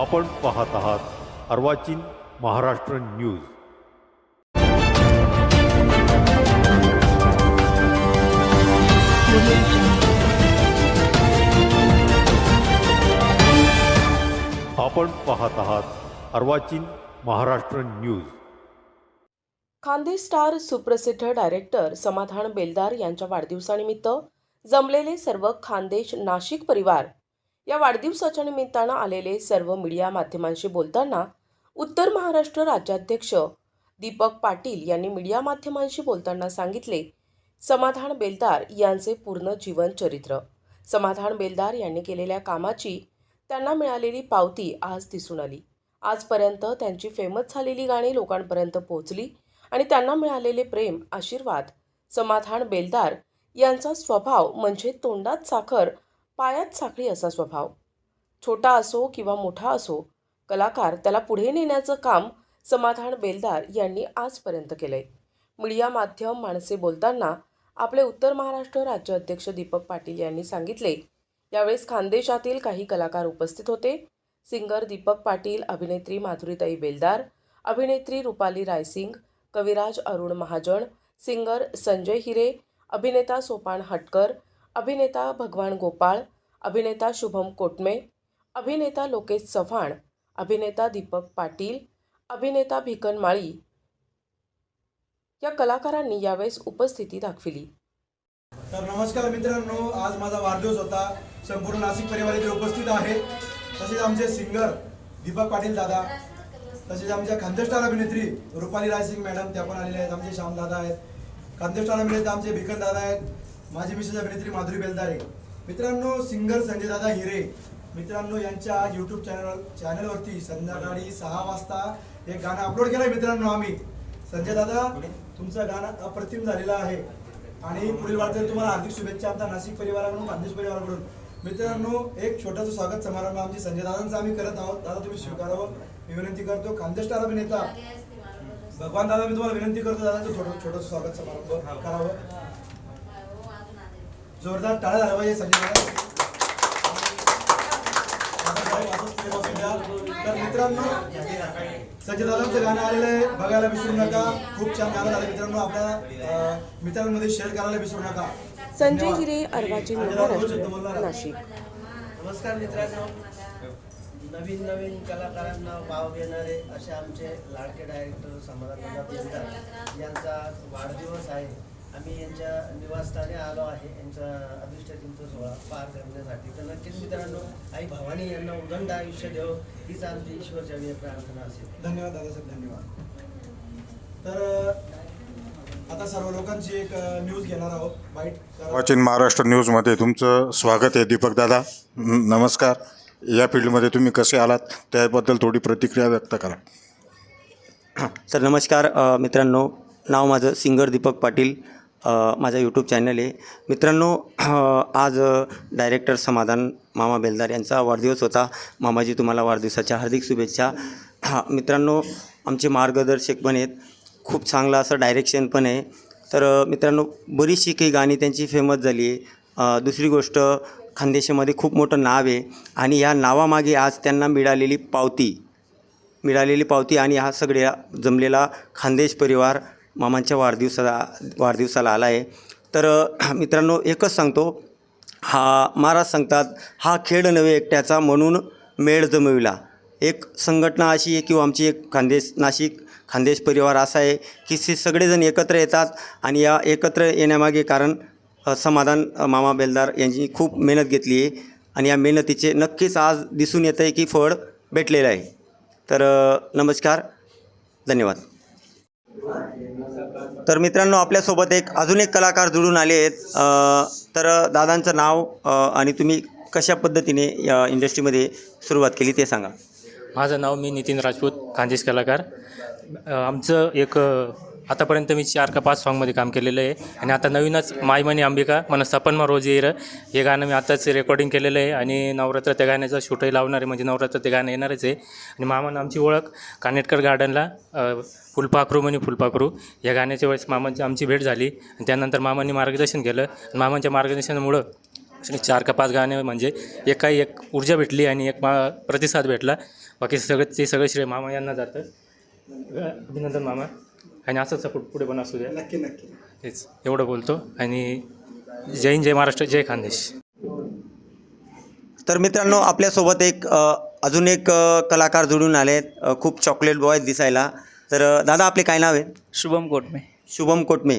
आपण पाहत आहात अर्वाचीन महाराष्ट्र न्यूज. आपण पाहत आहात अर्वाचीन महाराष्ट्र न्यूज. खानदेश स्टार सुप्रसिद्ध डायरेक्टर समाधान बेलदार यांच्या वाढदिवसानिमित्त जमलेले सर्व खानदेश नाशिक परिवार या वाढदिवसाच्या निमित्तानं आलेले सर्व मीडिया माध्यमांशी बोलताना उत्तर महाराष्ट्र राज्याध्यक्ष दीपक पाटील यांनी मीडिया माध्यमांशी बोलताना सांगितले समाधान बेलदार यांचे पूर्ण जीवन चरित्र. समाधान बेलदार यांनी केलेल्या कामाची त्यांना मिळालेली पावती आज दिसून आली. आजपर्यंत त्यांची फेमस झालेली गाणी लोकांपर्यंत पोहोचली आणि त्यांना मिळालेले प्रेम आशीर्वाद समाधान बेलदार यांचा स्वभाव म्हणजे तोंडात साखर पायात साखळी असा स्वभाव. छोटा असो किंवा मोठा असो कलाकार त्याला पुढे नेण्याचं काम समाधान बेलदार यांनी आजपर्यंत केलंय. मीडिया माध्यम माणसे बोलताना आपले उत्तर महाराष्ट्र राज्य अध्यक्ष दीपक पाटील यांनी सांगितले यावेळेस खानदेशातील काही कलाकार उपस्थित होते. सिंगर दीपक पाटील अभिनेत्री माधुरीताई बेलदार अभिनेत्री रुपाली रायसिंग कविराज अरुण महाजन सिंगर संजय हिरे अभिनेता सोपान हटकर अभिनेता भगवान गोपाळ अभिनेता शुभम कोटमे अभिनेता लोकेश चव्हाण अभिनेता दीपक पाटील अभिनेता भिकन माळी या कलाकारांनी यावेळेस उपस्थिती दाखविली. तर नमस्कार मित्रांनो आज माझा वाढदिवस होता. संपूर्ण नाशिक परिवार इथे उपस्थित आहे तसेच आमचे सिंगर दीपक पाटील दादा तसेच आमच्या खानदेशस्टार अभिनेत्री रुपाली रायसिंग मॅडम त्या पण आलेल्या आहेत. आमचे श्याम दादा आहेत. खानदेशस्टार अभिनेते आमचे भिकन दादा आहेत. माझी मिसेस अभिनेत्री माधुरी बेलदारे. मित्रांनो सिंगर संजय दादा हिरे. मित्रांनो यांच्या यूट्यूब चॅनल चॅनलवरती संध्याकाळी सहा वाजता एक गाणं अपलोड केलं आहे मित्रांनो आम्ही. संजय दादा तुमचं गाणं अप्रतिम झालेलं आहे. आणि पुढील वाटचाल तुम्हाला हार्दिक शुभेच्छा आमच्या नाशिक परिवाराकडून खानदेश परिवाराकडून. मित्रांनो एक छोटासा स्वागत समारंभ आमची संजय दादांचा आम्ही करत आहोत. दादा तुम्ही स्वीकारावं. मी विनंती करतो खानदेश स्टार अभिनेता. भगवान दादा मी तुम्हाला विनंती करतो दादाचं छोटं छोटं स्वागत समारंभ करावं. जोरदार टाळ्या झाला पाहिजे द्या. तर मित्रांनो संजय दादांचं गाणं आलेलं आहे बघायला विसरू नका खूप छान गाणं झालं मित्रांनो आपल्या मित्रांमध्ये शेअर करायला विसरू नका संजय. हिरे बोलणार. नाशिक नमस्कार मित्रांनो नवीन नवीन कलाकारांना वाव देणारे असे आमचे लाडके डायरेक्टर समाधान यांचा वाढदिवस आहे आम्ही यांच्या निवासस्थानी आलो आहे. यांचा अभिष्टचिंत सोहळा पार करण्यासाठी. तर नक्कीच मित्रांनो आई भवानी यांना उदंड आयुष्य देव. हीच आमची ईश्वरचरणी प्रार्थना असेल. धन्यवाद दादासाहेब धन्यवाद. तर आता सर्व लोकांची एक न्यूज घेणार आहोत. बाईट तर- वाचिन महाराष्ट्र न्यूजमध्ये तुमचं स्वागत आहे दीपक दादा. नमस्कार. या फील्डमध्ये तुम्ही कसे आलात त्याबद्दल थोडी प्रतिक्रिया व्यक्त करा. तर नमस्कार मित्रांनो. नाव माझं सिंगर दीपक पाटील. माझा यूट्यूब चॅनल आहे. मित्रांनो आज डायरेक्टर समाधान मामा बेलदार यांचा वाढदिवस होता. मामाजी तुम्हाला वाढदिवसाच्या हार्दिक शुभेच्छा. हा मित्रांनो आमचे मार्गदर्शक पण आहेत. खूप चांगलं असं डायरेक्शन पण आहे. तर मित्रांनो बरीचशी काही गाणी त्यांची फेमस झाली आहे. दुसरी गोष्ट खानदेशामध्ये खूप मोठं नाव आहे. आणि या नावामागे आज त्यांना मिळालेली पावती. मिळालेली पावती आणि हा सगळ्या जमलेला खानदेश परिवार मामांच्या वाढदिवसाला वाढदिवसाला आला आहे तर मित्रांनो एकच सांगतो. हा महाराज सांगतात हा खेळ नव्हे एकट्याचा म्हणून मेळ जमविला. एक संघटना अशी आहे किंवा आमची एक खानदेश नाशिक खानदेश परिवार असा आहे की से सगळेजण एकत्र येतात आणि या एकत्र येण्यामागे कारण समाधान मामा बेलदार यांची खूप मेहनत घेतली आहे. आणि या मेहनतीचे नक्कीच आज दिसून येतं आहे की फळ भेटलेलं आहे. तर नमस्कार. धन्यवाद. तर मित्रांनो आपल्यासोबत एक अजून एक कलाकार जुळून आले आहेत. तर दादांचं नाव आणि तुम्ही कशा पद्धतीने या इंडस्ट्रीमध्ये सुरुवात केली ते सांगा. माझं नाव मी नितीन राजपूत खानदेश कलाकार. आमचं एक आतापर्यंत मी चार का पाच सॉन्गमध्ये काम केलेलं आहे. आणि आता नवीनच मायमनी अंबिका मन सपनमा रोज येर हे गाणं मी आताच रेकॉर्डिंग केलेलं आहे. आणि नवरात्र त्या गाण्याचं शूटही लावणार आहे. म्हणजे नवरात्र ते गाणं येणारच आहे. आणि मामानं आमची ओळख कानेटकर गार्डनला फुलपाखरू म्हणे फुलपाखरू. या गाण्याच्या वेळेस मामांची आमची भेट झाली. आणि त्यानंतर मामांनी मार्गदर्शन केलं. आणि मामांच्या मार्गदर्शनामुळं चार का पाच गाणे म्हणजे एका एक ऊर्जा भेटली आणि एक मा प्रतिसाद भेटला. बाकी सगळं ते सगळं श्रेय मामा यांना जातं. अभिनंदन मामा. आणि असंच सपोर्ट पुढे पण असू द्या. नक्की नक्की. हेच एवढं बोलतो. आणि जय हिंद जय महाराष्ट्र जय खानदेश. तर मित्रांनो आपल्यासोबत एक अजून एक कलाकार जोडून आले. खूप चॉकलेट बॉय दिसायला. तर दादा आपले काय नाव आहे? शुभम कोटमे. शुभम कोटमे.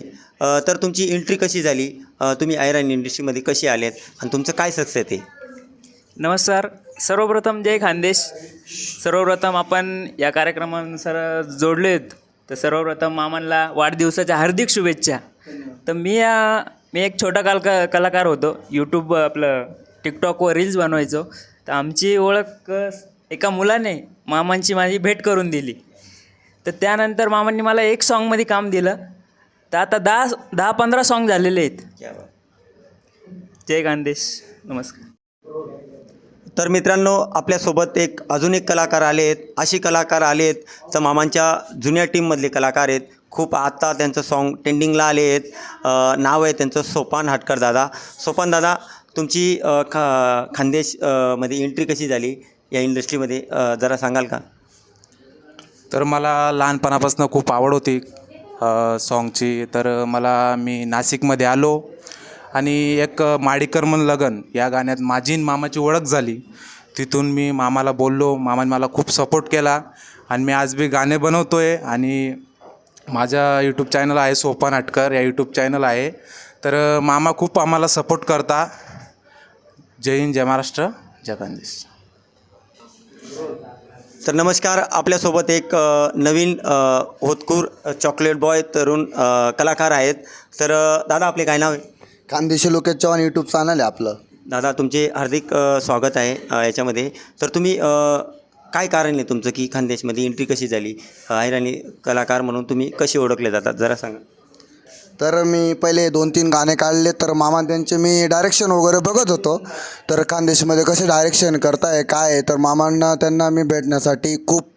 तर तुमची एंट्री कशी झाली? तुम्ही आयरन इंडस्ट्रीमध्ये कशी आलेत? आणि तुमचं काय सक्सेस आहे? नमस्कार. सर्वप्रथम जय खानदेश. सर्वप्रथम आपण या कार्यक्रमानुसार जोडले आहेत तर सर्वप्रथम मामांना वाढदिवसाच्या हार्दिक शुभेच्छा. तर मी मी एक छोटा काल कलाकार होतो. यूट्यूब आपलं टिकटॉकवर रील्स बनवायचो. तर आमची ओळख एका मुलाने मामांची माझी भेट करून दिली. तर त्यानंतर मामांनी मला एक सॉन्गमध्ये काम दिलं. तर आता दहा दहा पंधरा सॉन्ग झालेले आहेत. जय खानदेश नमस्कार. तर मित्रांनो आपल्यासोबत एक अजून एक कलाकार आले आहेत. असे कलाकार आले आहेत तर मामांच्या जुन्या टीममधले कलाकार आहेत. खूप आत्ता त्यांचं सॉन्ग ट्रेंडिंगला आले आहेत. नाव आहे त्यांचं सोपान हटकर दादा. सोपान दादा तुमची ख खा खानदेशमध्ये एंट्री कशी झाली या इंडस्ट्रीमध्ये जरा सांगाल का? तर मला लहानपणापासून खूप आवड होती सॉन्गची तर मला मी नाशिकमध्ये आलो. आणि एक माडीकर मन लगन या गाण्यात माझी मामाची ओळख झाली. तिथून मी मामाला बोललो. मामाने मला खूप सपोर्ट केला. आणि मी आज बी गाणे बनवतो आहे आणि माझ्या यूट्यूब चॅनल आहे सोपान आटकर या यूट्यूब चॅनल आहे. तर मामा खूप आम्हाला सपोर्ट करता. जय हिंद जय महाराष्ट्र जय खानदेश तर नमस्कार. आपल्यासोबत एक नवीन होतकूर चॉकलेट बॉय तरुण कलाकार आहेत. तर दादा आपले काय नाव आहे? खानदेशी लोकेश चव्हाण यूट्यूब चॅनल आहे आपलं. दादा तुमचे हार्दिक अ, स्वागत आहे अ, याच्यामध्ये. तर तुम्ही अ, काय कारण आहे तुमचं की खानदेशमध्ये एंट्री कशी झाली? आणि कलाकार म्हणून तुम्ही कसे ओळखले जातात? जरा सांगा. तर मी पहिले दोन तीन गाणे काढले तर मामा त्यांचे मी डायरेक्शन वगैरे बघत होतो. तर खानदेशमध्ये कसे डायरेक्शन करताय काय आहे तर मामांना त्यांना मी भेटण्यासाठी खूप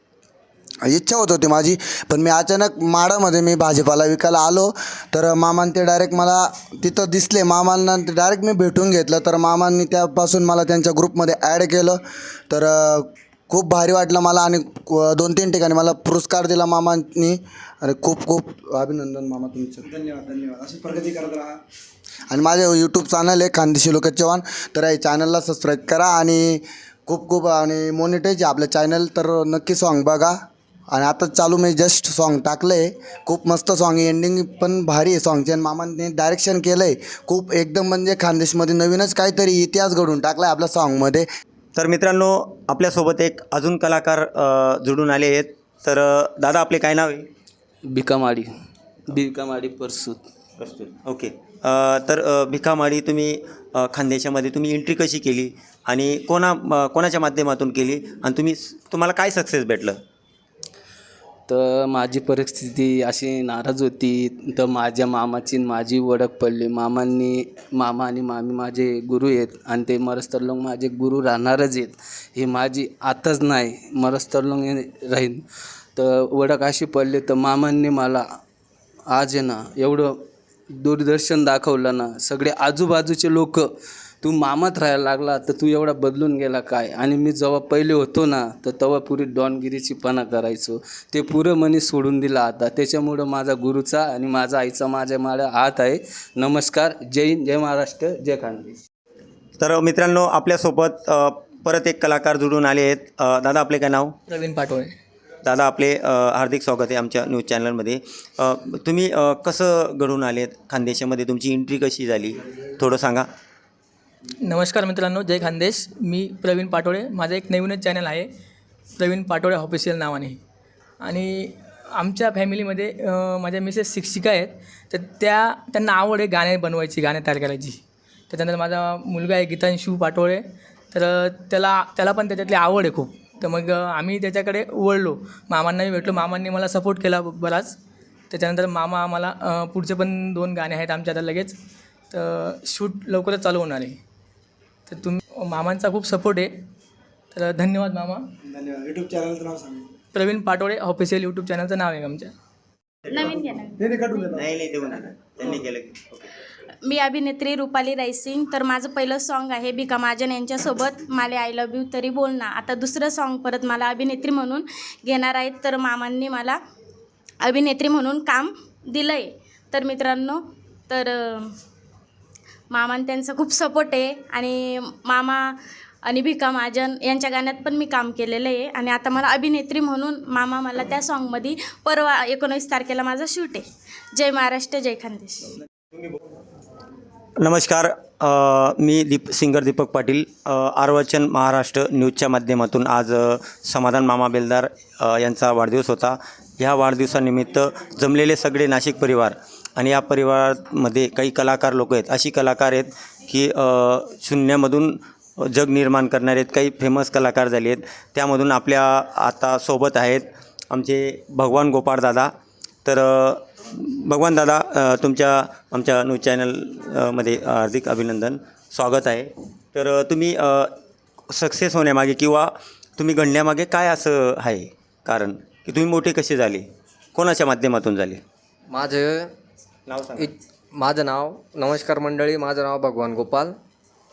इच्छा होत होती माझी. पण मी अचानक माडामध्ये मी भाजीपाला विकायला आलो. तर मामान ते डायरेक्ट मला तिथं दिसले. मामांना डायरेक्ट मी भेटून घेतलं. तर मामांनी त्यापासून मला त्यांच्या ग्रुपमध्ये ॲड केलं. तर खूप भारी वाटलं मला आणि दोन तीन ठिकाणी मला पुरस्कार दिला मामांनी. अरे खूप खूप अभिनंदन मामा तुमचं. धन्यवाद धन्यवाद. अशी प्रगती करत राहा. आणि माझे यूट्यूब चॅनल आहे खानदेशी लोक चव्हाण. तर या चॅनलला सबस्क्राईब करा आणि खूप खूप आणि मोनिटाईज आपलं चॅनल तर नक्की सॉन्ग बघा. आणि आता चालू मी जस्ट सॉन्ग टाकलं आहे खूप मस्त सॉन्ग आहे. एंडिंग पण भारी आहे सॉन्गचे आणि मामांनी डायरेक्शन केलं आहे खूप एकदम म्हणजे खानदेशमध्ये नवीनच काहीतरी इतिहास घडून टाकला आहे आपल्या सॉन्गमध्ये तर मित्रांनो आपल्यासोबत एक अजून कलाकार जोडून आले आहेत. तर दादा आपले काय नाव आहे? बिकामाडी बिकामाडी परसूत. ओके अ, तर भिकामाडी तुम्ही खानदेशामध्ये तुम्ही एंट्री कशी केली? आणि कोणा कोणाच्या माध्यमातून केली? आणि तुम्ही तुम्हाला काय सक्सेस भेटलं? तर माझी परिस्थिती अशी नाराज होती. तर माझ्या मामाची माझी ओळख पडली. मामांनी मामा आणि मामी माझे गुरु आहेत आणि ते मरस्तरलोंग माझे गुरु राहणारच आहेत. हे माझी आताच नाही मरस्तरलोंग हे राहीन. तर ओळख अशी पडली तर मामांनी मला आज आहे ना एवढं दूरदर्शन दाखवलं ना सगळे आजूबाजूचे लोक तू मामात राहायला लागला तर तू एवढा बदलून गेला काय? आणि मी जेव्हा पहिले होतो ना तर तेव्हा पुरी डॉनगिरीची पणा करायचो. ते पुरं मनी सोडून दिला आता. त्याच्यामुळं माझा गुरुचा आणि माझा आईचा माझ्या माझ्या हात आहे. नमस्कार. जय हिंद जय महाराष्ट्र जय खानदेश तर मित्रांनो आपल्यासोबत अ, परत एक कलाकार जोडून आले आहेत. अ, दादा आपले काय नाव? प्रवीण पाटोळे. दादा आपले अ, हार्दिक स्वागत आहे आमच्या न्यूज चॅनलमध्ये. अ, तुम्ही अ, कसं घडून आलेत? खानदेशामध्ये तुमची एंट्री कशी झाली? थोडं सांगा. नमस्कार मित्रांनो जय खानदेश. मी प्रवीण पाटोळे. माझं एक नवीनच चॅनल आहे. प्रवीण पाटोळे ऑफिशियल नावाने. आणि आमच्या फॅमिलीमध्ये माझ्या मिसेस शिक्षिका आहेत. तर त्या त्यांना आवड आहे गाणे बनवायची गाणे तयार करायची. त्याच्यानंतर माझा मुलगा आहे गीतांशू पाटोळे. तर त्याला त्याला पण त्याच्यातली आवड आहे खूप. तर मग आम्ही त्याच्याकडे वळलो. मामांनाही भेटलो. मामांनी मला सपोर्ट केला बराच. त्याच्यानंतर मामा आम्हाला पुढचे पण दोन गाणे आहेत आमच्या आता लगेच. तर शूट लवकरच चालू होणार आहे. तर तुम्ही मामांचा खूप सपोर्ट आहे. तर धन्यवाद मामा. धन्यवाद. यूट्यूब चॅनलचं नाव सांगा. प्रवीण पाटोळे ऑफिशियल यूट्यूब चॅनलचं नाव आहे आमच्या. ते नाही काढून देतात नाही नाही देऊ नका. त्यांनी केलं की. ओके मी अभिनेत्री रुपाली रायसिंग. तर माझं पहिलं सॉन्ग आहे बिका महाजन यांच्यासोबत माले आय लव्ह यू तरी बोल ना. आता दुसरं सॉन्ग परत मला अभिनेत्री म्हणून घेणार आहेत तर मामांनी मला अभिनेत्री म्हणून काम दिलं आहे तर मित्रांनो तर अं, मामान त्यांचा खूप सपोर्ट आहे. आणि मामा आणि भिका महाजन यांच्या गाण्यात पण मी काम केलेलं आहे. आणि आता मला अभिनेत्री म्हणून मामा मला त्या सॉन्गमध्ये परवा एकोणवीस तारखेला माझा शूट आहे. जय महाराष्ट्र जय खानदेश. नमस्कार. मी दीप सिंगर दीपक पाटील. अ, आर्वचन महाराष्ट्र न्यूजच्या माध्यमातून आज समाधान मामा बेलदार यांचा वाढदिवस होता. ह्या वाढदिवसानिमित्त जमलेले सगळे नाशिक परिवार आणि या परिवारामध्ये काही कलाकार लोक आहेत अशी कलाकार आहेत की शून्यामधून जग निर्माण करणारे आहेत काही फेमस कलाकार झाले आहेत. त्यामधून आपल्या आता सोबत आहेत आमचे भगवान गोपाळ दादा. तर भगवान दादा तुमच्या आमच्या न्यूज चॅनलमध्ये हार्दिक अभिनंदन. स्वागत आहे. तर तुम्ही सक्सेस होण्यामागे किंवा तुम्ही घडण्यामागे काय असं आहे कारण की तुम्ही मोठे कसे झाले? कोणाच्या माध्यमातून झाले? माझं नाव सांगा. इ माझं नाव नमस्कार मंडळी माझं नाव भगवान गोपाल.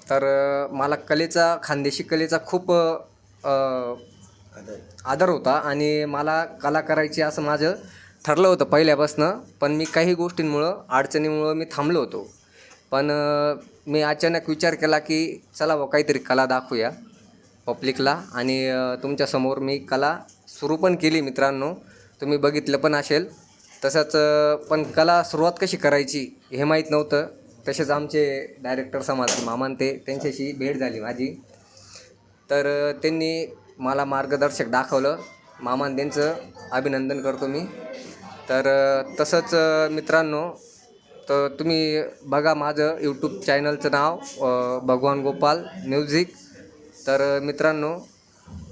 तर अ, मला कलेचा खानदेशी कलेचा खूप अ, आदर होता आणि मला कला करायची असं माझं ठरलं होतं पहिल्यापासनं पण मी काही गोष्टींमुळं अडचणीमुळं मी थांबलो होतो. पण अ, मी अचानक विचार केला की चला बा काहीतरी कला दाखवूया पब्लिकला. आणि अ, तुमच्यासमोर मी कला सुरू पण केली मित्रांनो. तुम्ही बघितलं पण असेल. तसंच पण कला सुरुवात कशी करायची हे माहीत नव्हतं. तसेच आमचे डायरेक्टर समाधान मामान ते त्यांच्याशी भेट झाली माझी. तर त्यांनी मला मार्गदर्शक दाखवलं. मामान त्यांचं अभिनंदन करतो मी. तर तसंच मित्रांनो तर तुम्ही बघा माझं यूट्यूब चॅनलचं नाव भगवान गोपाल म्युझिक तर मित्रांनो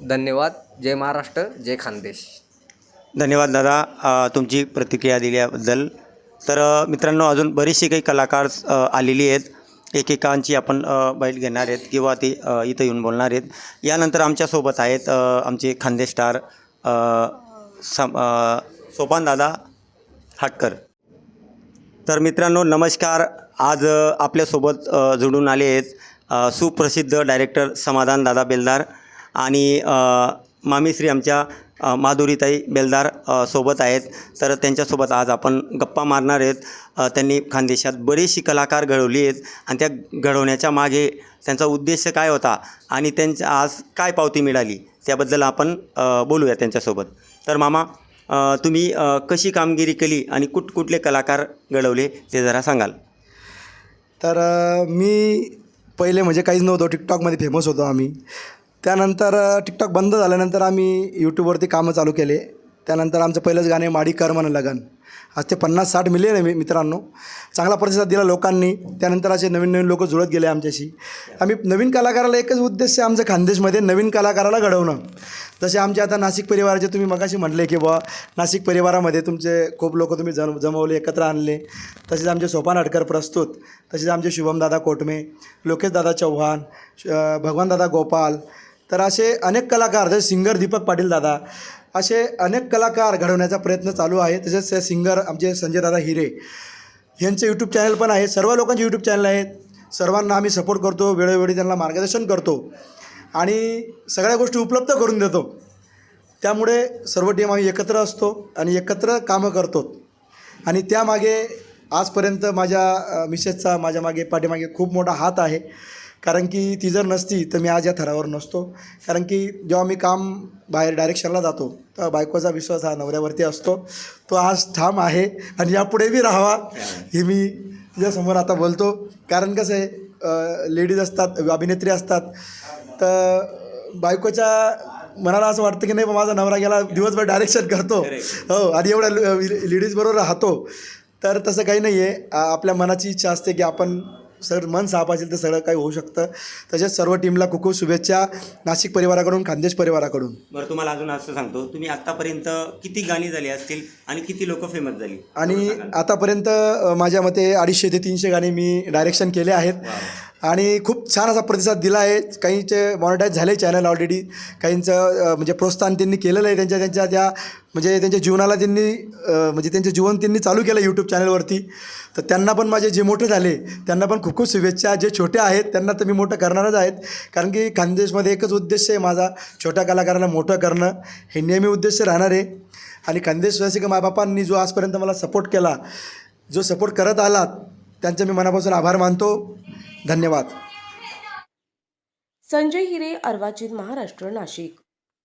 धन्यवाद. जय महाराष्ट्र जय खानदेश. धन्यवाद दादा तुमची प्रतिक्रिया दिल्याबद्दल. तर मित्रांनो अजून बरेचसे काही कलाकार आलेली आहेत. एकेकांची आपण बैल बैठ घेणार आहेत किंवा ते इथं येऊन बोलणार आहेत. यानंतर आमच्यासोबत आहेत आमचे खांदे स्टार सम सोपान दादा हाटकर. तर मित्रांनो नमस्कार. आज आपल्यासोबत जुडून आले आहेत सुप्रसिद्ध डायरेक्टर समाधान दादा बेलदार आणि मामी मामीश्री आमच्या माधुरीताई बेलदार सोबत आहेत. तर त्यांच्यासोबत आज आपण गप्पा मारणार आहेत. त्यांनी खानदेशात बरीचशी कलाकार घडवली आहेत आणि त्या घडवण्याच्या मागे त्यांचा उद्देश काय होता आणि त्यांच्या आज काय पावती मिळाली त्याबद्दल आपण बोलूया त्यांच्यासोबत. तर मामा तुम्ही कशी कामगिरी केली आणि कुठ कुठले कलाकार घडवले ते जरा सांगाल. तर मी पहिले म्हणजे काहीच नव्हतो. टिकटॉकमध्ये फेमस होतो आम्ही. त्यानंतर टिकटॉक बंद झाल्यानंतर आम्ही यूट्यूबवरती कामं चालू केले. त्यानंतर आमचं पहिलंच गाणे माडी कर मन लगन आज ते पन्नास साठ मिलियन आहे मी मित्रांनो. चांगला प्रतिसाद दिला लोकांनी. त्यानंतर असे नवीन नवीन लोक जुळत गेले आमच्याशी. आम्ही नवीन कलाकाराला एकच उद्देश आहे आमचं खानदेशमध्ये नवीन कलाकाराला घडवणं. जसे आमचे आता नाशिक परिवाराचे तुम्ही मगाशी म्हटले की बुवा नाशिक परिवारामध्ये तुमचे खूप लोक तुम्ही जम जमवले एकत्र आणले. तसेच आमचे सोपान अडकर प्रस्तुत. तसेच आमचे शुभमदादा कोटमे लोकेशदादा चव्हाण श- भगवानदादा गोपाल तर असे अनेक कलाकार जसे सिंगर दीपक पाटील दादा असे अनेक कलाकार घडवण्याचा प्रयत्न चालू आहे. तसेच सिंगर आमचे संजय दादा हिरे यांचे यूट्यूब चॅनल पण आहे. सर्व लोकांचे यूट्यूब चॅनल आहेत. सर्वांना आम्ही सपोर्ट करतो वेळोवेळी त्यांना मार्गदर्शन करतो आणि सगळ्या गोष्टी उपलब्ध करून देतो. त्यामुळे सर्व टीम आम्ही एकत्र असतो आणि एकत्र कामं करतो. आणि त्यामागे आजपर्यंत माझ्या मिसेसचा माझ्या मागे पाठीमागे खूप मोठा हात आहे. कारण की ती जर नसती तर मी आज या थरावर नसतो. कारण की जेव्हा मी काम बाहेर डायरेक्शनला जातो तर बायकोचा विश्वास हा नवऱ्यावरती असतो. तो आज ठाम आहे आणि यापुढे बी राहावा हे मी तुझ्यासमोर आता बोलतो. कारण कसं आहे लेडीज असतात अभिनेत्री असतात तर बायकोच्या मनाला असं वाटतं की नाही बा माझा नवरा गेला दिवसभर डायरेक्शन करतो. हो आणि एवढ्या लेडीजबरोबर राहतो. तर तसं काही नाही आहे आपल्या मनाची इच्छा असते की आपण सर मन साफ असेल तर सगळं काही होऊ शकतं. तसेच सर्व टीमला खूप खूप शुभेच्छा नाशिक परिवाराकडून खानदेश परिवाराकडून. बरं तुम्हाला अजून असं सांगतो तुम्ही आत्तापर्यंत किती गाणी झाली असतील आणि किती लोक फेमस झाली? आणि आतापर्यंत माझ्या मते अडीचशे ते तीनशे गाणी मी डायरेक्शन केले आहेत. आणि खूप छान असा प्रतिसाद दिला आहे. काहींचे मॉनिटाईज झाले चॅनल ऑलरेडी काहींचं म्हणजे प्रोत्साहन त्यांनी केलेलं आहे. त्यांच्या त्यांच्या त्या म्हणजे त्यांच्या जीवनाला त्यांनी म्हणजे त्यांचं जीवन त्यांनी चालू केलं यूट्यूब चॅनलवरती तर त्यांना पण माझे जे मोठे झाले त्यांना पण खूप खूप शुभेच्छा. जे छोटे आहेत त्यांना तर मी मोठं करणारच आहेत. कारण की खानदेशमध्ये एकच उद्देश आहे माझा छोट्या कलाकारांना मोठं करणं. हे नेहमी उद्देश राहणार आहे. आणि खानदेशवासी मायबापांनी जो आजपर्यंत मला सपोर्ट केला जो सपोर्ट करत आलात त्यांचे मी मनापासून आभार मानतो. धन्यवाद. संजय हिरे अर्वाचीन महाराष्ट्र नाशिक.